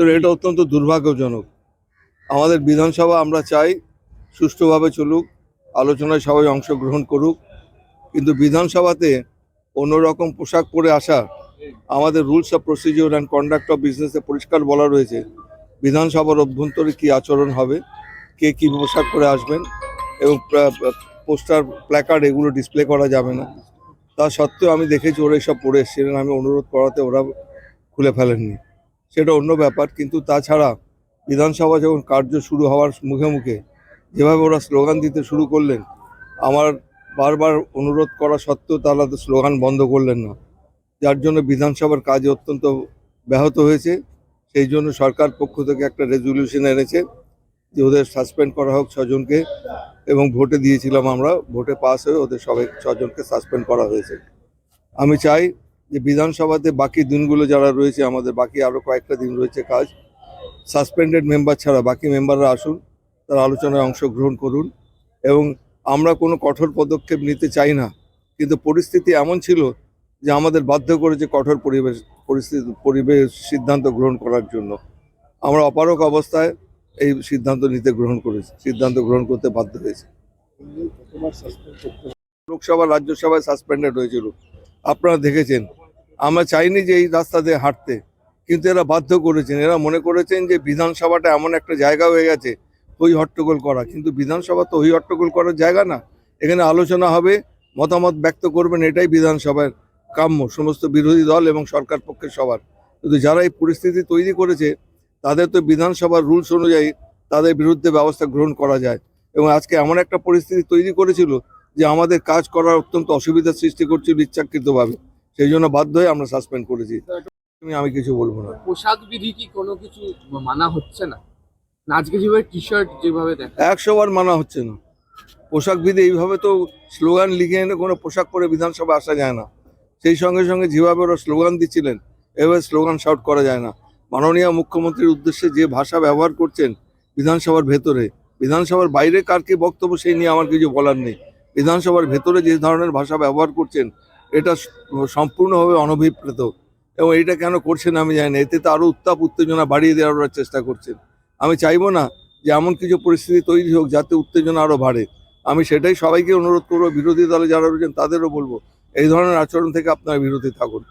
তো এটা অত্যন্ত দুর্ভাগ্যজনক। আমাদের বিধানসভা আমরা চাই সুষ্ঠুভাবে চলুক, আলোচনায় সবাই অংশগ্রহণ করুক, কিন্তু বিধানসভাতে অন্যরকম পোশাক পরে আসা, আমাদের rules of procedure and conduct of বিজনেসে পরিষ্কার বলা রয়েছে, বিধানসভার অভ্যন্তরে কি আচরণ হবে, কে কী পোশাক পরে আসবেন এবং পোস্টার প্ল্যাকার্ড এগুলো ডিসপ্লে করা যাবে না। তা সত্ত্বেও আমি দেখেছি ওরা সব পড়ে এসেছিলেন, আমি অনুরোধ করাতে ওরা খুলে ফেলেননি। সেটা অন্য ব্যাপার, কিন্তু তাছাড়া বিধানসভা যখন কার্য শুরু হওয়ার মুখে মুখে যেভাবে ওরা স্লোগান দিতে শুরু করলেন, আমার বারবার অনুরোধ করা সত্ত্বেও তারা তো স্লোগান বন্ধ করলেন না। যার জন্য বিধানসভার কাজ অত্যন্ত ব্যাহত হয়েছে। সেই জন্য সরকার পক্ষ থেকে একটা রেজলিউশন এনেছে যে ওদের সাসপেন্ড করা হোক ছজনকে, এবং ভোটে দিয়েছিলাম আমরা, ভোটে পাস হয়ে ওদের সবাই ছজনকে সাসপেন্ড করা হয়েছে। আমি চাই যে বিধানসভাতে বাকি দিনগুলো যারা রয়েছে আমাদের বাকি আরও কয়েকটা দিন রয়েছে কাজ সাসপেন্ডেড মেম্বার ছাড়া বাকি মেম্বাররা আসুন তারা আলোচনায় অংশগ্রহণ করুন এবং আমরা কোনো কঠোর পদক্ষেপ নিতে চাই না। কিন্তু পরিস্থিতি এমন ছিল যে আমাদের বাধ্য করেছে কঠোর পরিবেশ পরিস্থিতি পরিবেশ সিদ্ধান্ত গ্রহণ করার জন্য আমরা অপারক অবস্থায় এই সিদ্ধান্ত নিতে গ্রহণ করেছি সিদ্ধান্ত গ্রহণ করতে বাধ্য হয়েছে। লোকসভা রাজ্যসভায় সাসপেন্ডেড হয়েছিল। আপনারা দেখেছেন আমরা চাইনি যে এই রাস্তা দিয়ে হাঁটতে, কিন্তু এরা বাধ্য করেছেন। এরা মনে করেছেন যে বিধানসভাটা এমন একটা জায়গা হয়ে গেছে হই হট্টগোল করা। কিন্তু বিধানসভা তো হই হট্টগোল করার জায়গা না। এখানে আলোচনা হবে, মতামত ব্যক্ত করবেন, এটাই বিধানসভার কাম্য, সমস্ত বিরোধী দল এবং সরকার পক্ষের সবার। কিন্তু যারা এই পরিস্থিতি তৈরি করেছে, তাদের তো বিধানসভার রুলস অনুযায়ী তাদের বিরুদ্ধে ব্যবস্থা গ্রহণ করা যায়। এবং আজকে এমন একটা পরিস্থিতি তৈরি করেছিল যে আমাদের কাজ করার অত্যন্ত অসুবিধার সৃষ্টি করছিল ইচ্ছাকৃতভাবে। সেই জন্য বাধ্য হয়ে আমরা সাসপেন্ড করেছি। আমি- আমি কিছু বলব না। পোশাক বিধি কি কোনো কিছু মানা হচ্ছে না? না আজকে যেভাবে টি শার্ট যেভাবে দেখা একশো বার মানা হচ্ছে না। পোশাক বিধি এইভাবে তো স্লোগান লিখে এনে কোনো পোশাক পরে বিধানসভা আসা যায় না। সেই সঙ্গে সঙ্গে যেভাবে ওরা স্লোগান দিচ্ছিলেন এভাবে স্লোগান শাউট করা যায় না। মাননীয় মুখ্যমন্ত্রীর উদ্দেশ্যে যে ভাষা ব্যবহার করছেন বিধানসভার ভেতরে বিধানসভার বাইরে কার কি বক্তব্য সেই নিয়ে আমার কিছু বলার নেই। বিধানসভার ভেতরে যে ধরনের ভাষা ব্যবহার করছেন এটা সম্পূর্ণভাবে অনভিপ্রেত। এবং এটা কেন করছেন আমি জানি না। এতে তো আরও উত্তাপ, উত্তেজনা বাড়িয়ে দেওয়ার চেষ্টা করছেন। আমি চাইব না যে এমন কিছু পরিস্থিতি তৈরি হোক যাতে উত্তেজনা আরও বাড়ে। আমি সেটাই সবাইকে অনুরোধ করব, বিরোধী দলে যারা রয়েছেন তাদেরও বলব, এই ধরনের আচরণ থেকে আপনারা বিরতি থাকুন।